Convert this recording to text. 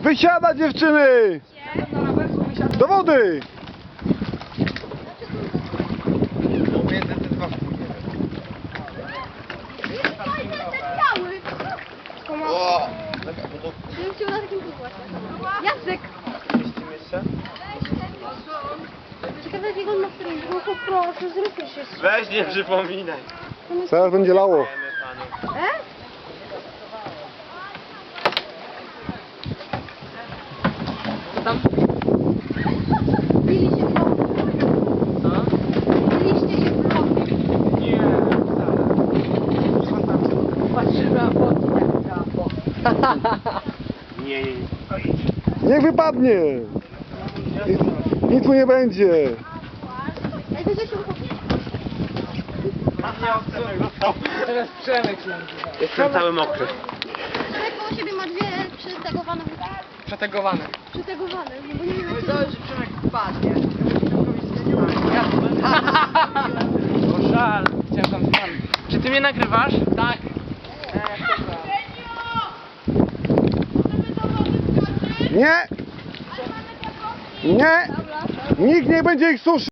Wysiada dziewczyny! Do wody! Między te dwa wpłynie. O! Jacek! Mieścimy się? Ciekawe jakiego on ma strój. No to proszę, zrób już jeszcze. Weź nie przypominaj. Zaraz będzie lało. Się. Biliście się w bloku. Nie, wcale. Nie, nie, nie. Niech wypadnie! Nic mu nie będzie. Ej, to Grzesiu, Nie odsunek został. Teraz Przemek się Jestem cały mokry. Przetegowane. Przytegowane, no bo nie wiem jak To Przemek wpadnie. O żal. Chciałem tam spalić. Czy ty mnie nagrywasz? Tak. Nie! Nie! Nikt nie będzie ich suszył!